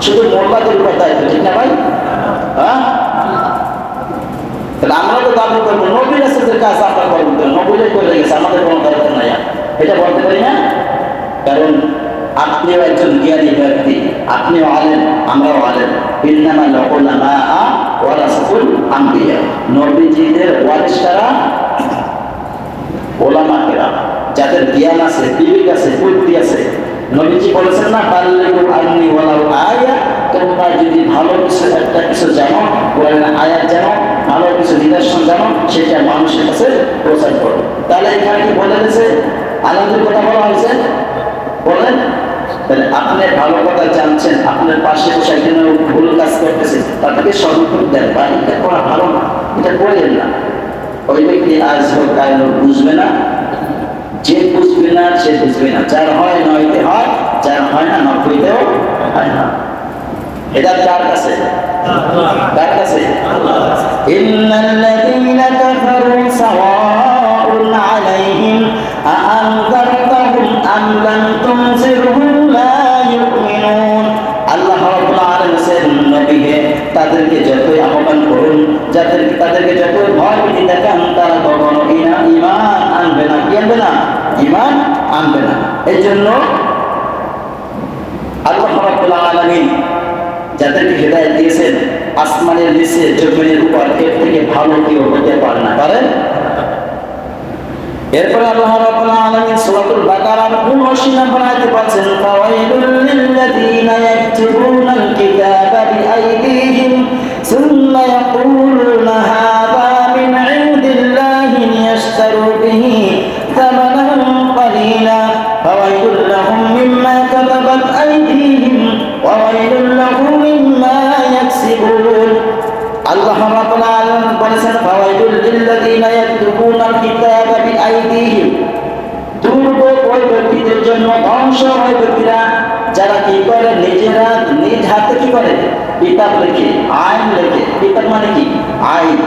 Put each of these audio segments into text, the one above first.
শুধু মোল্লাদের উপর দায়িত্ব, ঠিক না ভাই? হ্যাঁ? একজন জ্ঞানী আপনিও আমরাও আলেন ইন্নামা নবীজিদের ওয়ারিসরা ওলামাকেরা যাদের জ্ঞান আছে, বিবেক আছে নবীজি বলেছেন না, বাল্লিগু আন্নি ওয়ালাউ আয়া তোমরা যদি ভালো কিছু, একটা কিছু জানো, কোরআনের আয়াত জানো, ভালো কিছু নিদর্শন জানো, সেটা মানুষের কাছে প্রচার করো। তাহলে এখানে কি বলে গেছে আনন্দের কথা বলা হয়েছে। বলেন, তাহলে আপনি ভালো কথা জানছেন, আপনার পাশে বসে একজন ভুল কাজ করতেছে তাদেরকে সমর্থন দেন বা এটা করা ভালো না, এটা করেন না। ওই ব্যক্তি আজ হোক বুঝবে না। যে বুঝবে না, সে বুঝবে না। যার হয় নয়তে হয় যার হয় না নব্বইতেও হয় না এটা কার কাছে? কার কাছে? ইন্নাল্লাযীনা আল্লাহ রাব্বুল তাদেরকে যতই আহ্বান করুন, যাদেরকে তাদেরকে যতই ভয় দেখান, তারা কখনো ইমান আনবে না। কি আনবে ইমান আনবে না। এই জন্য আল্লাহ রাব্বুল আলামিন যাদেরকে হৃদায়ত দিয়েছেন, আসমানের নিচে জমিনের উপর, এর থেকে ভালো কেউ হতে পারে না। পারেন এরপরে আল্লাহ রাব্বুল আলামিন সূরাতুল বাকারার 79 নম্বর আয়াতে বলেন ফাওয়াইলুল লিল্লাযীনা আল্লাহ রাব্বুল আলামিন বলেছেন ফাওয়াইদুল লিল্লাযীনা ইয়াকতুবুনাল কিতাবা বিআইদিহিম। দুর্ভোগ ওই ব্যক্তিদের জন্য ধ্বংস ওই ব্যক্তিরা। যারা কি করে? নিজেরা নিজ হাতে কি করে? কিতাব লেখে, আইন লেখে। কিতাব মানে কি? আইন।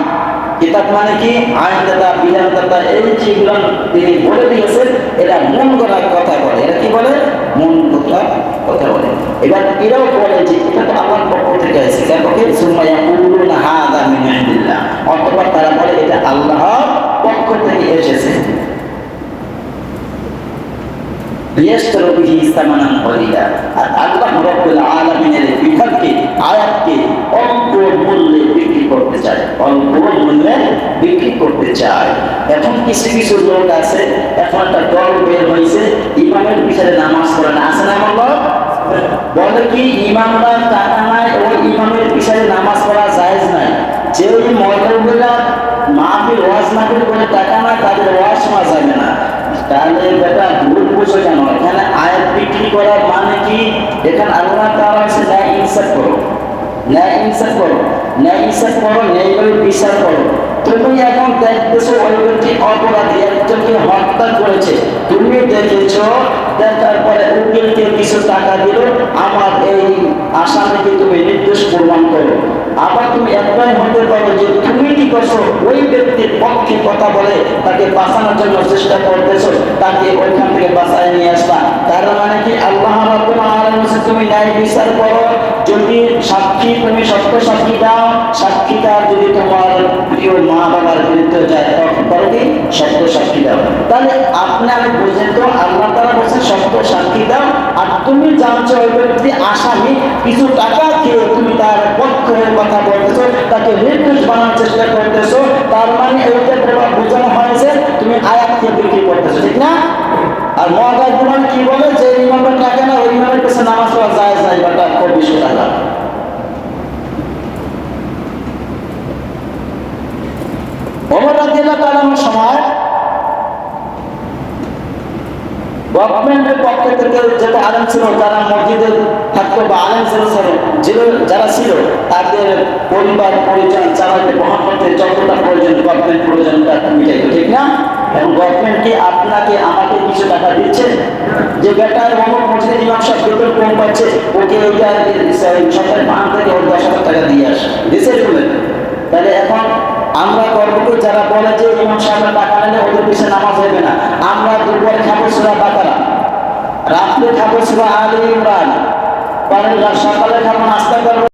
কিতাব মানে কি? আইন দাতা বিধান দাতা এই যেগুলো তিনি বলে দিয়েছেন, এরা মন করার কথা বলে। এরা কি বলে? মন কথা কথা বলে। এবার এরাও বলে যে, এটা তো আমার পক্ষ থেকে এসেছে তার পক্ষে সুমাইয়া উল্লুন হাদা মিন ইনদিল্লাহ অথবা তারা বলে এটা আল্লাহর পক্ষ থেকে এসেছে লিয়াশতারু বিহি সামানান কলিলা আর আল্লাহ রাব্বুল আলামিনের বিধানকে আয়াতকে অল্প মূল্যে বিক্রি করতে চায় অল্প মূল্যে বিক্রি করতে চায় এখন কিছু কিছু লোক আছে এখন একটা দল বের হয়েছে ইমামের পিছনে নামাজ পড়ে না আছে না আমার বলে কি ইমামরা টাকা নাই ওই ইমামের পিছনে নামাজ পড়া জায়েজ নাই যে ওই ময়দানগুলা মাহফিল ওয়াজ মাহফিল করে টাকা নাই তাদের ওয়াজ শোনা যাবে না তাহলে বেটা কেন? এখানে করার মানে কি? এখানে আল্লাহ তাআলা হচ্ছে ন্যায় ইনসাফ করো। ইনসাফ করো। ন্যায় ইনসাফ করো বিচার করো। তুমি এখন দেখতেছো ওই অপরাধী, একজনকে হত্যা করেছে। তুমি দেখেছ, দেখার উকিলকে কিছু টাকা দিল। আমার এই আসামিকে তুমি নির্দেশ প্রমাণ করো। আবার তুমি একটাই হতে পারো যে করছ ওই ব্যক্তির পক্ষে কথা বলে তাকে বাঁচানোর জন্য চেষ্টা করতেছো, তাকে ওইখান থেকে বাঁচায় নিয়ে আসবা। তার মানে কি আল্লাহ তুমি ন্যায় বিচার করো, যদি সাক্ষী, তুমি সত্য সাক্ষী দাও, সাক্ষীটা যদি তোমার প্রিয় মা বাবার বিরুদ্ধে যায়, তখন সত্য সাক্ষী দাও। তাহলে আপনি আমি বুঝেন তো, আল্লাহ তারা বলছে, সত্য সাক্ষী দাও, আর তুমি জানছো ওই ব্যক্তি আসামি, কিছু টাকা খেয়ে তুমি তার পক্ষে হয়ে কথা বলতেছো, তাকে নির্দোষ বানানোর চেষ্টা করতেছো, তার মানে এইটা তোমার বোঝানো হয়েছে, তুমি আয়াতকে বিক্রি করতেছো, ঠিক না? আর মহাদার কুরআন কি বলে? যে ইমামের টাকা না ওই ইমামের কাছে নামাজ পড়া যায় যায় বাটা চব্বিশশো টাকা ওমর রাদিয়াল্লাহু তাআলার সময় গভর্নমেন্টের পক্ষ থেকে যেটা আলেম ছিল, যারা মসজিদে থাকতো বা আলেম ছিল যারা ছিল, তাদের পরিবার, পরিজন চালাতে বহন করতে যতটা প্রয়োজন, গভর্নমেন্ট ঠিক না? এবং গভর্নমেন্ট কি আপনাকে আমাকে কিছু টাকা দিচ্ছে? যে বেটার অমুক মসজিদের ইমাম সাহেব বেতন কম পাচ্ছে, ওকে সরকারের থেকে ওর দশ হাজার টাকা দিয়ে আসে। দিচ্ছে তাহলে এখন আমরা করব যারা বলে যে ইমাম সাহেবের টাকা ওদের পিছনে নামাজ হবে না। আমরা দুপুরে খাব রাত্রে খাব সুরা আলী ইমরান। পরের সকালে খাব নাস্তা করব